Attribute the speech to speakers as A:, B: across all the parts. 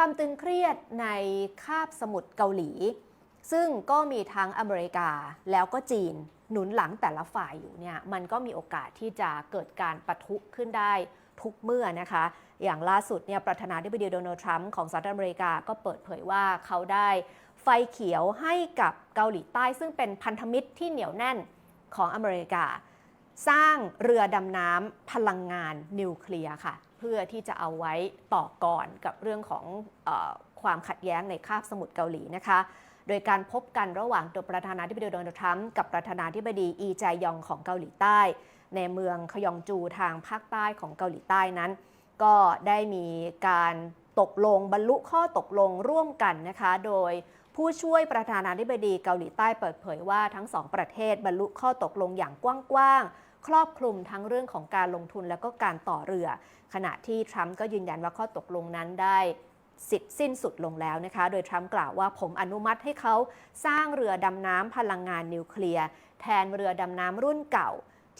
A: ความตึงเครียดในคาบสมุทรเกาหลี ซึ่งก็มีทั้งอเมริกาแล้วก็จีนหนุนหลังแต่ละฝ่ายอยู่เนี่ยมันก็มีโอกาสที่จะเกิดการปะทุขึ้นได้ทุกเมื่อนะคะ อย่างล่าสุดเนี่ยประธานาธิบดีโดนัลด์ทรัมป์ของสหรัฐอเมริกาก็เปิดเผยว่าเขาได้ไฟเขียวให้กับเกาหลีใต้ ซึ่งเป็นพันธมิตรที่เหนียวแน่นของอเมริกา สร้างเรือดำน้ำพลังงานนิวเคลียร์ค่ะ เพื่อที่จะเอาไว้ต่อก่อนกับเรื่องของออความขัดแย้งในคาบสมุทรเกาหลีนะคะ โดยการพบกันระหว่างตัวประธานาธิบดีโดนัลด์ทรัมป์กับประธานาธิบดีอีจายองของเกาหลีใต้ ในเมืองขยองจูทางภาคใต้ของเกาหลีใต้นั้น ก็ได้มีการตกลงบรรลุข้อตกลงร่วมกันนะคะ โดยผู้ช่วยประธานาธิบดีเกาหลีใต้เปิดเผยว่าทั้งสองประเทศบรรลุข้อตกลงอย่างกว้างๆ ครอบคลุมทั้งเรื่องของการลงทุนและก็การต่อเรือ ขณะที่ทรัมป์ก็ยืนยันว่าข้อตกลงนั้นได้สิทธิ์สิ้นสุดลงแล้วนะคะ โดยทรัมป์กล่าวว่าผมอนุมัติให้เขาสร้างเรือดำน้ำพลังงานนิวเคลียร์แทนเรือดำน้ำรุ่นเก่า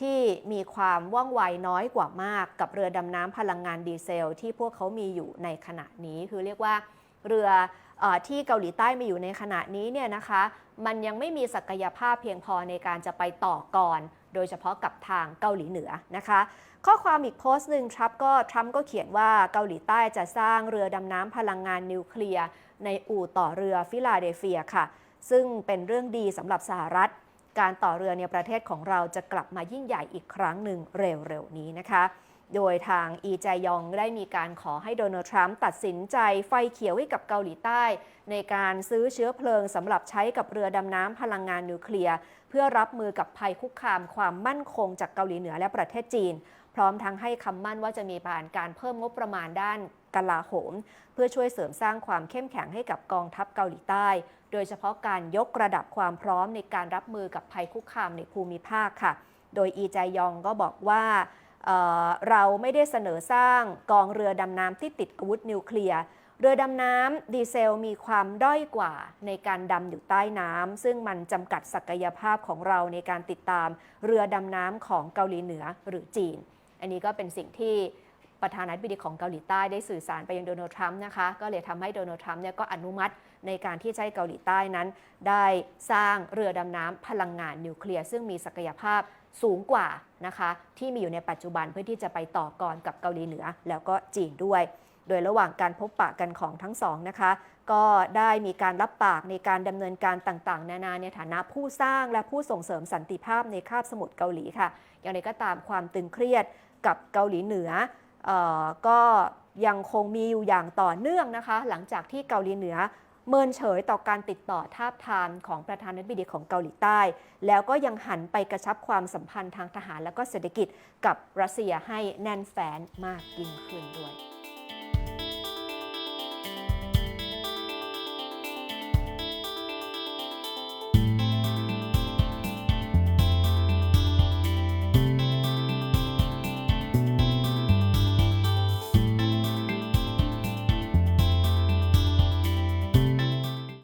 A: ที่มีความว่องไวน้อยกว่ามากกับเรือดำน้ำพลังงานดีเซล ที่พวกเขามีอยู่ในขณะนี้ คือเรียกว่าเรือออที่เกาหลีใต้มีอยู่ในขณะนี้เนี่ยนะคะ มันยังไม่มีศักยภาพเพียงพอในการจะไปต่อก่อน โดยเฉพาะกับทางเกาหลีเหนือนะคะ ข้อความอีกโพสต์หนึ่งทรัมป์ก็ทรัมป์ก็เขียนว่าเกาหลีใต้จะสร้างเรือดำน้ำพลังงานนิวเคลียร์ ในอู่ต่อเรือฟิลาเดลเฟียค่ะ ซึ่งเป็นเรื่องดีสำหรับสหรัฐ การต่อเรือในประเทศของเราจะกลับมายิ่งใหญ่อีกครั้งหนึ่งเร็วๆนี้นะคะ โดยทางอีจายองได้มีการขอให้โดนัลด์ทรัมป์ตัดสินใจไฟเขียวให้กับเกาหลีใต้ ในการซื้อเชื้อเพลิงสำหรับใช้กับเรือดำน้ำพลังงานนิวเคลียร์ เพื่อรับมือกับภัยคุกคามความมั่นคงจากเกาหลีเหนือและประเทศจีน พร้อมทั้งให้คำมั่นว่าจะมีการการเพิ่มงบประมาณด้านกลาโหม เพื่อช่วยเสริมสร้างความเข้มแข็งให้กับกองทัพเกาหลีใต้ โดยเฉพาะการยกระดับความพร้อมในการรับมือกับภัยคุกคามในภูมิภาคค่ะ โดยอีจายองก็บอกว่า เเราไม่ได้เสนอสร้างกองเรือดำน้ำที่ติดอาวุธนิวเคลียร์เรือดำน้ำดีเซลมีความด้อยกว่าในการดำอยู่ใต้น้ำซึ่งมันจำกัดศักยภาพของเราในการติดตามเรือดำน้ำของเกาหลีเหนือหรือจีน อันนี้ก็เป็นสิ่งที่ประธานาธิบดีของเกาหลีใต้ได้สื่อสารไปยังโดนัลด์ทรัมป์นะคะ ก็เลยทำให้โดนัลด์ทรัมป์เนี่ยก็อนุมัติในการที่ให้เกาหลีใต้นั้น ได้สร้างเรือดำน้ำพลังงานนิวเคลียร์ซึ่งมีศักยภาพ สูงกว่านะคะที่มีอยู่ในปัจจุบันเพื่อที่จะไปต่อกรกับเกาหลีเหนือแล้วก็จีนด้วย โดยระหว่างการพบปะกันของทั้งสองนะคะ ก็ได้มีการรับปากในการดำเนินการต่างๆ นานาในฐานะผู้สร้างและผู้ส่งเสริมสันติภาพในคาบสมุทรเกาหลีค่ะ อย่างไรก็ตามความตึงเครียดกับเกาหลีเหนือออก็ยังคงมีอยู่อย่างต่อเนื่องนะคะ หลังจากที่เกาหลีเหนือ เมินเฉยต่อการติดต่อทาบทามของประธานาธิบดีของเกาหลีใต้ แล้วก็ยังหันไปกระชับความสัมพันธ์ทางทหารและก็เศรษฐกิจกับรัสเซียให้แน่นแฟ้นมากยิ่งขึ้นด้วย